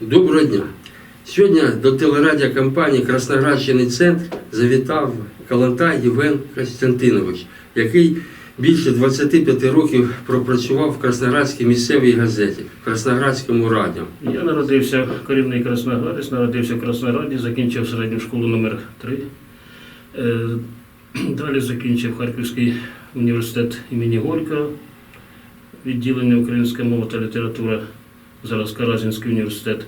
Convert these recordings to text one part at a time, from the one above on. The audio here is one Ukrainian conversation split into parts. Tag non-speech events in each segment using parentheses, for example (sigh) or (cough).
Доброго дня. Сьогодні до телерадіокомпанії Красноградщини Центр завітав Калантай Євген Костянтинович, який більше 25 років пропрацював в Красноградській місцевій газеті, в Красноградському радіо. Я народився корінний красноградець, народився в Краснограді, закінчив середню школу номер 3 Е, (clears throat) Далі закінчив Харківський університет імені Горького, відділення українська мова та література, зараз Каразінський університет.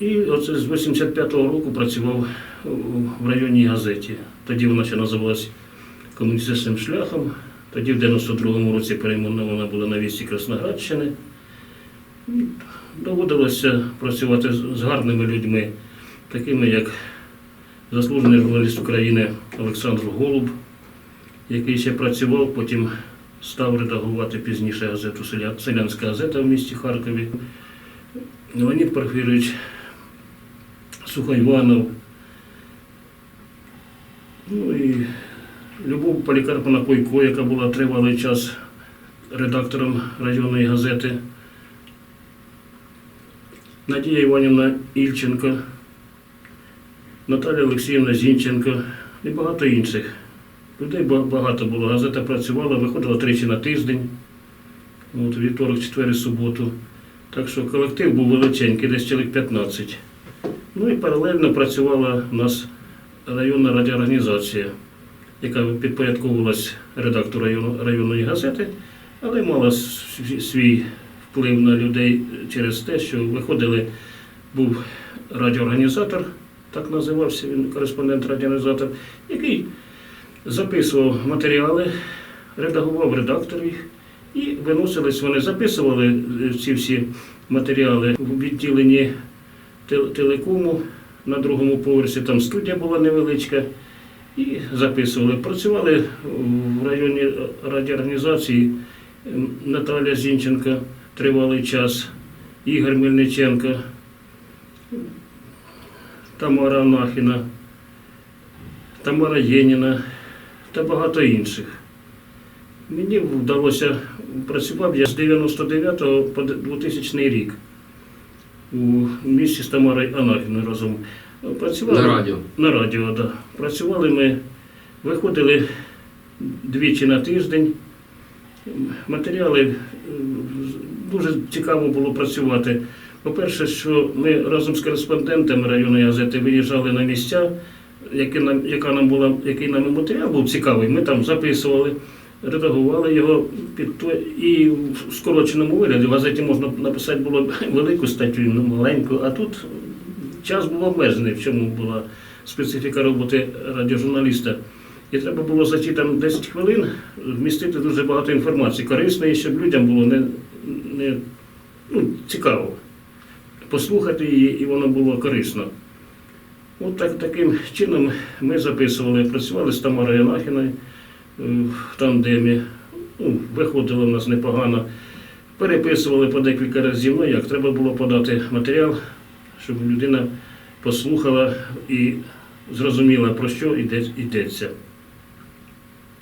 І оце з 85-го року працював в районній газеті. Тоді вона ще називалась комуністичним шляхом. Тоді в 92-му році перейменована була на вісті Красноградщини. Доводилося працювати з- гарними людьми, такими як заслужений журналіст України Олександр Голуб, який ще працював, потім став редагувати пізніше газету Селянська газета в місті Харкові. Леонід Порфірович Сухоїванов. Ну і Любов Полікарповна Койко, яка була тривалий час редактором районної газети. Надія Іванівна Ільченко, Наталя Олексіївна Зінченко і багато інших. Людей багато було. Газета працювала, виходила тричі на тиждень, от, вівторок, четвер суботу. Так що колектив був величенький, десь чоловік 15. Ну і паралельно працювала у нас районна радіоорганізація, яка підпорядковувалась редактору районної газети, але мала свій вплив на людей через те, що виходили, був радіоорганізатор, так називався він, кореспондент-радіоорганізатор, який записував матеріали, редагував редактор їх, і виносились вони, записували е, ці всі матеріали в відділенні телекому на другому поверсі, там студія була невеличка. І записували. Працювали в районі радіоорганізації Наталя Зінченко тривалий час, Ігор Мельниченко, Тамара Анахіна, Тамара Єніна та багато інших. Мені вдалося працював я з 99 по 2000 рік у місті з Тамарою Анахіною разом. Працювали На радіо. на радіо, да. Працювали ми, виходили двічі на тиждень. Матеріали е, дуже цікаво було працювати. По-перше, що ми разом з кореспондентами районної газети виїжджали на місця, які нам, яка нам була, який нам матеріал був цікавий. Ми там записували, редагували його під то, і в скороченому вигляді. В газеті можна написати було велику статтю, ну, маленьку, а тут час був обмежений, в чому була специфіка роботи радіожурналіста. І треба було за ті там 10 хвилин вмістити дуже багато інформації, корисної, щоб людям було не, не ну, цікаво послухати її, і воно було корисно. От так, таким чином ми записували, працювали з Тамарою Анахіною е, в тандемі. Ну, виходило в нас непогано. Переписували по декілька разів. Ну як, треба було подати матеріал, щоб людина послухала і зрозуміла, про що йдеться.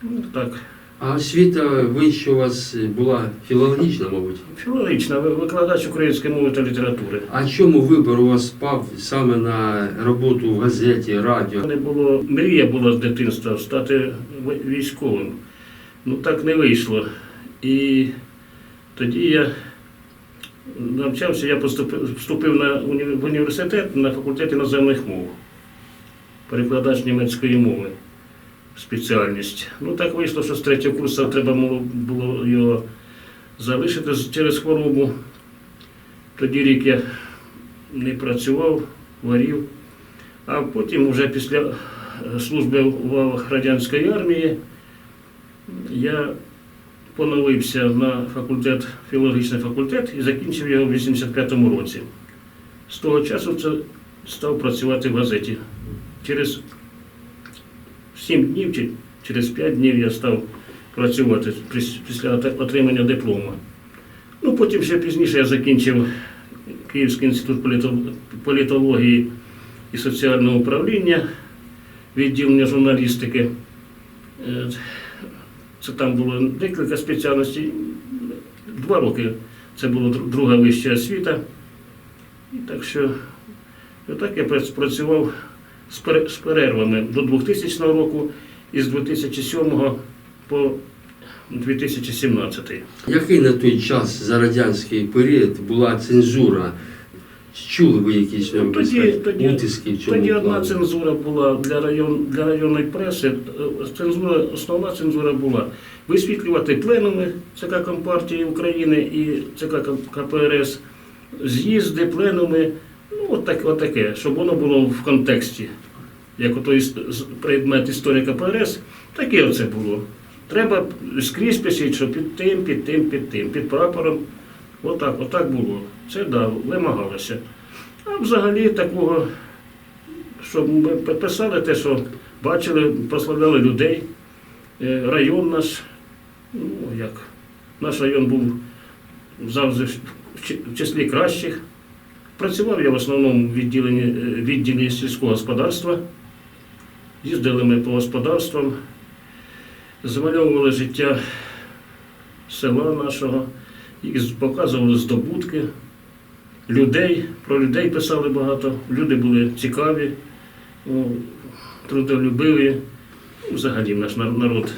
Ну, так. А освіта вища у вас була філологічна, мабуть. Філологічна, викладач української мови та літератури. А чому вибір у вас спав саме на роботу в газеті, радіо? Мене було мрія була з дитинства стати військовим. Ну так не вийшло. І тоді я навчався, я поступив, вступив на університет на факультеті іноземних мов, перекладач німецької мови, спеціальність. Ну так вийшло, що з третього курсу треба було, його залишити через хворобу. Тоді рік я не працював, варів. А потім, вже після е, служби в радянської армії, я поновився на факультет, філологічний факультет і закінчив його в 85-му році. З того часу це став працювати в газеті. Через 7 днів чи через 5 днів я став працювати після отримання диплома. Ну, потім ще пізніше я закінчив Київський інститут політології і соціального управління, відділення журналістики. Е, Це там було декілька спеціальностей. Два роки це була друга вища освіта. І так що, отак я прац- працював з пере- з перервами до 2000 року і з 2007 по 2017. Який на той час за радянський період була цензура? Чули ви якісь Ну, тоді- тоді- утиски? чому Тоді одна плані? цензура була для, район, для районної преси. Цензура, основна цензура була висвітлювати пленуми ЦК Компартії України і ЦК КПРС, з'їзди, пленуми, ну от, так, от таке, щоб воно було в контексті. Як ото предмет історії КПРС, таке оце було. Треба скрізь писати, що під тим, під тим, під тим, під прапором. Отак, отак було. Це да, вимагалося. А взагалі такого, щоб ми писали те, що бачили, прославляли людей. Е, Район наш, ну як, наш район був завжди в числі кращих. Працював я в основному в відділенні, е, відділі сільського господарства. Їздили ми по господарствам, змальовували життя села нашого, і показували здобутки людей, про людей писали багато, люди були цікаві, трудолюбиві. Взагалі наш нар- народ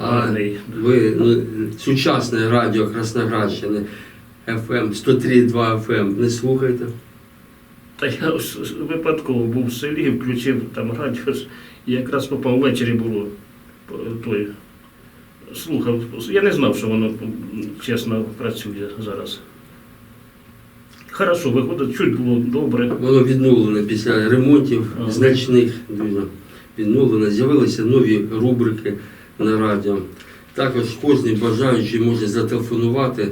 А гарний. ви ну, сучасне радіо Красноградщини FM 103.2 FM не слухаєте? Та я випадково був в селі, включив там радіо, і якраз попав ввечері було той. Слухав. Я не знав, що воно чесно працює зараз. Хорошо, виходить, чуть було добре. Воно відновлено після ремонтів Ага. значних відновлено. З'явилися нові рубрики на радіо. Також кожен бажаючий може зателефонувати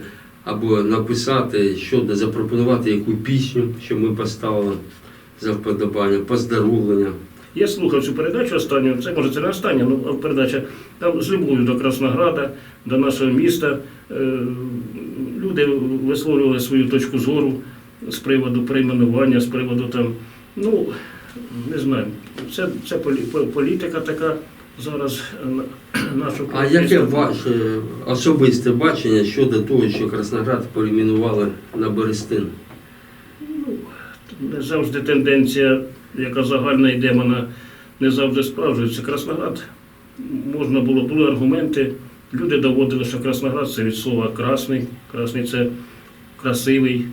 або написати щодо запропонувати яку пісню, що ми поставили за вподобання, поздоровлення. Я слухав цю передачу останню, це може це не остання, ну передача там з любов'ю до Краснограда, до нашого міста. Е, Люди висловлювали свою точку зору з приводу перейменування, з приводу там, ну не знаю, це, це полі- політика така зараз (clears throat) е, на- А яке ваше особисте бачення щодо того, що Красноград перейменували на Берестин? Ну, Не завжди тенденція, яка загальна йде, вона не завжди справджується. Красноград можна було, були аргументи. Люди доводили, що Красноград це від слова красний. Красний це красивий,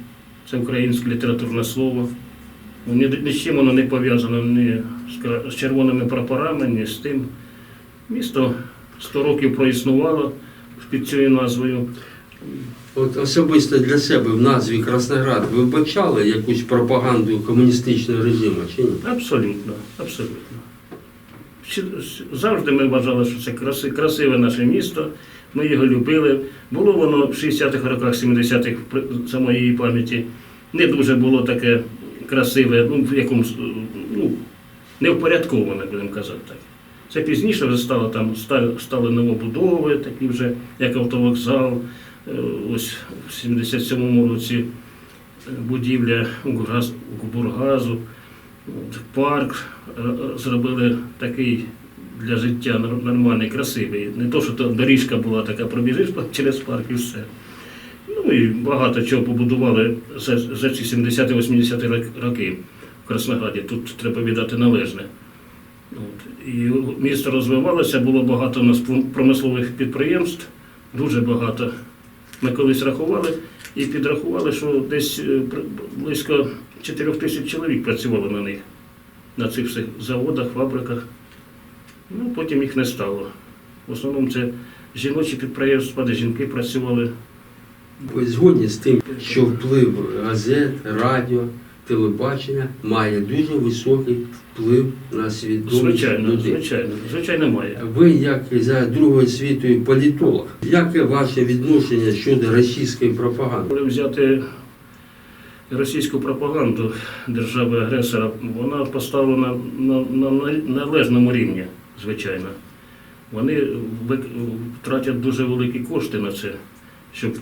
це українське літературне слово. Ні, ні з чим воно не пов'язано ні з червоними прапорами, ні з тим. Місто 100 років проіснувало під цією назвою. От особисто для себе в назві Красноград ви бачали якусь пропаганду комуністичного режиму чи ні? Абсолютно, абсолютно. Завжди ми вважали, що це краси, красиве наше місто, ми його любили. Було воно в 60-х роках, 70-х, при- за моєї пам'яті, не дуже було таке красиве, ну, в якомусь, е, ну, невпорядковане, будемо казати так. Це пізніше вже стало там, стали, новобудови, такі вже, як автовокзал, е, ось в 77-му році е, будівля Губургазу, парк е, зробили такий для життя нормальний, красивий. Не то, що то доріжка була така, пробіжиш через парк і все. Ну і багато чого побудували за, ці 70-80 рок- роки в Краснограді. Тут треба віддати належне. От. І місто розвивалося, було багато у нас промислових підприємств, дуже багато. Ми колись рахували і підрахували, що десь е, близько 4 тисяч чоловік працювало на них, на цих всіх заводах, фабриках. Ну, потім їх не стало. В основному це жіночі підприємства, де жінки працювали. Ви згодні з тим, що вплив газет, радіо, телебачення має дуже високий вплив на свідомість Звичайно, людей. звичайно, звичайно має. Ви, як за Другою світою політолог, яке ваше відношення щодо російської пропаганди? Коли взяти російську пропаганду держави-агресора, вона поставлена на, на, на належному рівні, звичайно. Вони втратять дуже великі кошти на це, щоб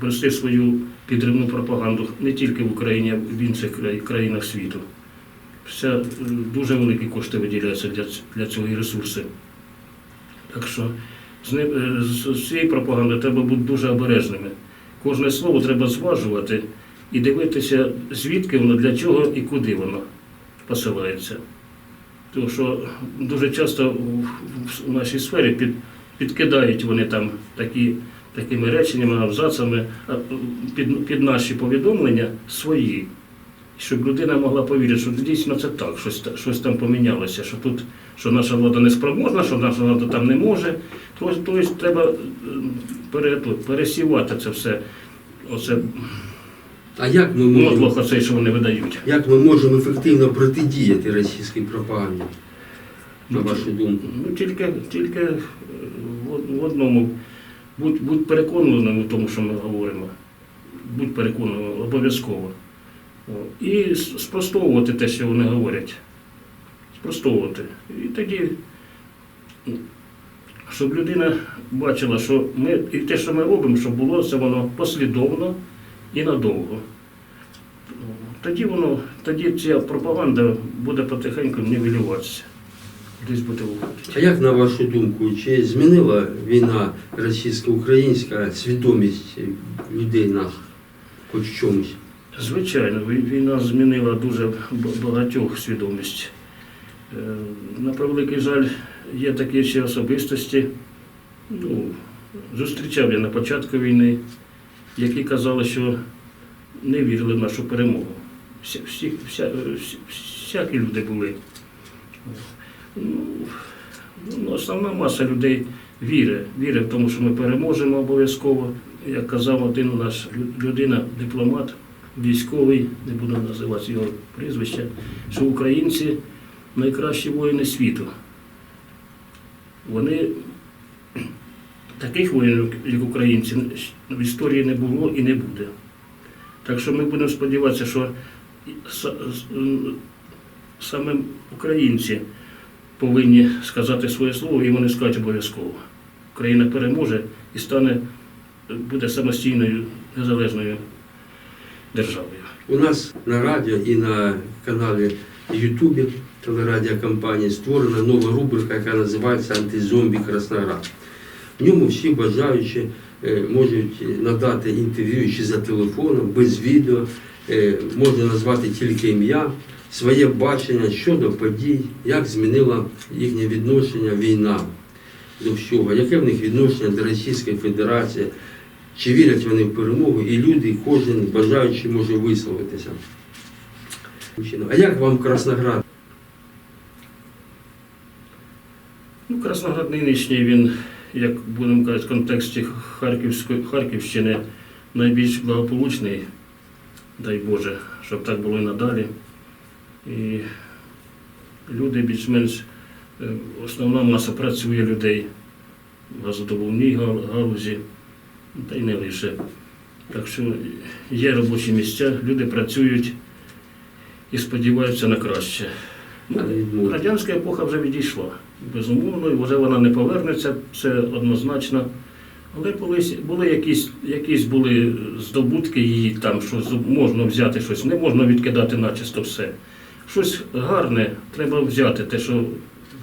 вести свою підривну пропаганду не тільки в Україні, а й в інших країнах світу. Все, е, дуже великі кошти виділяються для, для цього і ресурси. Так що з, ним- е, з цією пропагандою треба бути дуже обережними. кожне слово треба зважувати і дивитися, звідки воно, для чого і куди воно посилається. Тому що дуже часто в нашій сфері під, підкидають вони там такі, такими реченнями, абзацами під, під наші повідомлення свої. Щоб людина могла повірити, що дійсно це так, щось, щось там помінялося, що тут що наша влада не спроможна, що наша влада там не може. Тобто, тобто треба е, пере, пересівати це все, оце А як ми можемо, оцей, що вони видають. як ми можемо ефективно протидіяти російській пропаганді? На вашу думку? Ну, тільки, тільки е, в одному. Будь, будь переконаним у тому, що ми говоримо. Будь переконаним обов'язково. І спростовувати те, що вони говорять. Спростовувати. І тоді, щоб людина бачила, що ми, і те, що ми робимо, щоб було це воно послідовно і надовго. Тоді воно, тоді ця пропаганда буде потихеньку нівелюватися. Десь буде уходити. А як на вашу думку, чи змінила війна російсько-українська свідомість людей наших хоч в чомусь? Звичайно, війна змінила дуже багатьох свідомість. Е, На превеликий жаль, є такі ще особистості. Ну, зустрічав я на початку війни, які казали, що не вірили в нашу перемогу. Всі, всі, вся, всі, всякі люди були. Ну, ну, основна маса людей вірить, вірить в тому, що ми переможемо обов'язково. Як казав один наш лю- людина, дипломат, військовий, не буду називати його прізвище, що українці найкращі воїни світу. Вони таких воїнів, як українці, в історії не було і не буде. Так що ми будемо сподіватися, що саме українці повинні сказати своє слово, і вони скажуть обов'язково. Україна переможе і стане, буде самостійною незалежною державою. У нас на радіо і на каналі Ютубі телерадіокомпанії створена нова рубрика, яка називається Антизомбі Красноград. В ньому всі бажаючі е, можуть надати інтерв'ю чи за телефоном, без відео, е, можна назвати тільки ім'я, своє бачення щодо подій, як змінила їхнє відношення війна до всього, яке в них відношення до Російської Федерації, чи вірять вони в перемогу, і люди, кожен бажаючий може висловитися. А як вам Красноград? Ну, Красноград нинішній він, як будемо казати, в контексті Харківської, Харківщини найбільш благополучний, дай Боже, щоб так було і надалі. І люди більш-менш, е, основна маса працює людей в газодобувній галузі, та й не лише. Так що є робочі місця, люди працюють і сподіваються на краще. Ну. Радянська епоха вже відійшла. Безумовно, і вже вона не повернеться, це однозначно. Але колись були якісь, якісь були здобутки її там, що можна взяти щось, не можна відкидати начисто все. Щось гарне треба взяти, те, що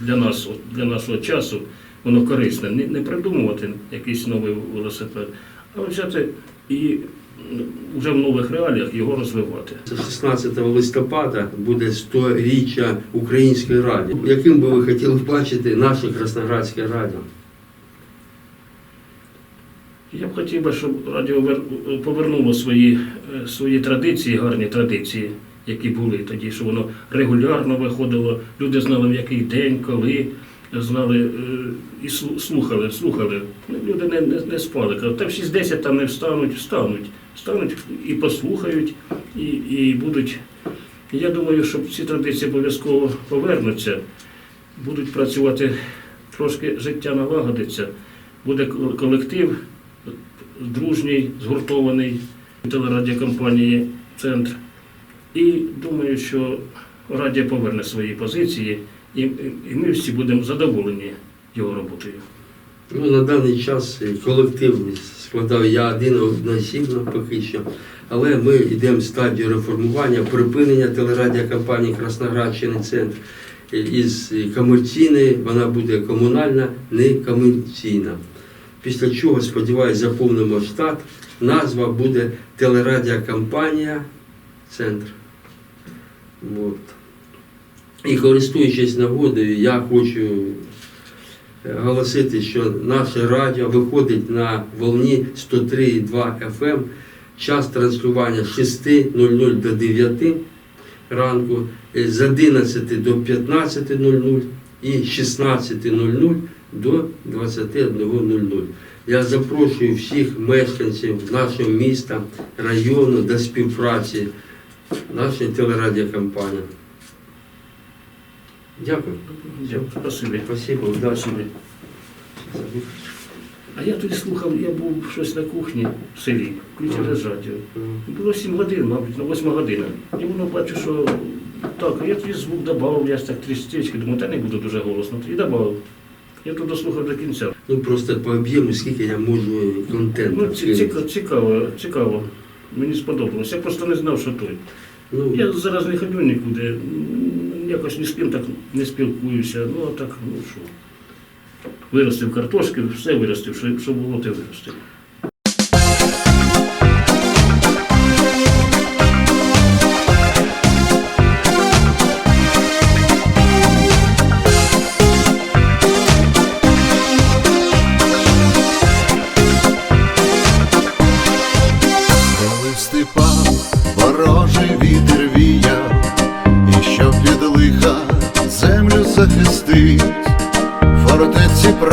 для нас, для нашого часу, воно корисне. Не, не придумувати якийсь новий велосипед, а взяти і вже в нових реаліях його розвивати. 16 листопада буде 100-річчя Української радіо. Яким би ви хотіли бачити наше Красноградське радіо? Я б хотів би, щоб радіо повернуло свої, е, свої традиції, гарні традиції, які були тоді, що воно регулярно виходило, люди знали в який день, коли, знали е, і слухали, слухали. Ну, Люди не, не, не спали. Кажуть, та в 6-10 там не встануть, встануть. Встануть і послухають, і, і будуть. Я думаю, що ці традиції обов'язково повернуться, будуть працювати трошки життя налагодиться, буде колектив дружній, згуртований телерадіокомпанії Центр. І думаю, що радіо поверне свої позиції, і, і ми всі будемо задоволені його роботою. Ну, на даний час е, колектив складав я один одноосібно поки що, але ми йдемо в стадію реформування, припинення телерадіокомпанії Красноградщини Центр. Е, Із комерційної вона буде комунальна, не комерційна. Після чого, сподіваюся, заповнимо штат назва буде телерадіокомпанія Центр. От. І користуючись нагодою, я хочу е, оголосити, що наше радіо виходить на волні 103,2 FM. Час транслювання з 6.00 до 9 ранку, е, з 11 до 15.00 і з 16.00 до 21.00. Я запрошую всіх мешканців нашого міста, району до співпраці нашої телерадіокомпанії. Дякую. Дякую. Спасибі. Спасибо, удачі. А я тоді слухав, я був щось на кухні в селі, включили Ага. радіо. Було 7 годин, мабуть, на 8 година. І воно бачу, що так, я тоді звук додав, я ж так трістечки, думаю, та не буду дуже голосно. І додав. Я тут дослухав до кінця. Ну просто по об'єму, скільки я можу контенту. Ну, цікаво, цікаво. Мені сподобалось. Я просто не знав, що той. Ну, Я зараз не ходю нікуди, м, якось ні з ким так не спілкуюся. Ну, а так, ну що. Виростив картошки, все виростив, що, що було, те виростив.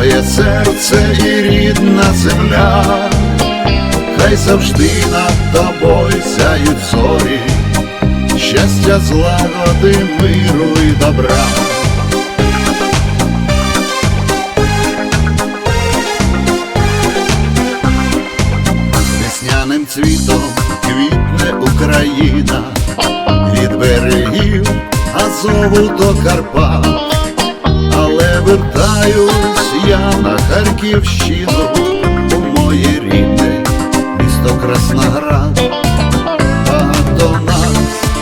моє серце і рідна земля, хай завжди над тобою сяють зорі, щастя, злагоди, миру і добра. Весняним цвітом квітне Україна від берегів Азову до Карпат, але вертаюсь я на Харківщину у моє рідне місто Красноград. Багато нас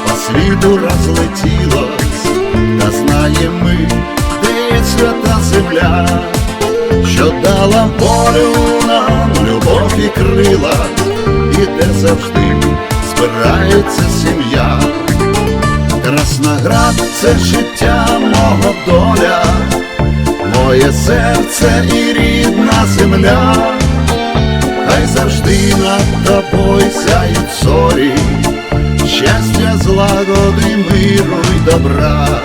по світу розлетілось, та знаємо ми, де є свята земля що дала волю нам любов і крила, і де завжди збирається сім'я. Красноград це життя мого доля, моє серце і рідна земля, хай завжди над тобою сяють зорі, щастя, злагоди, миру й добра.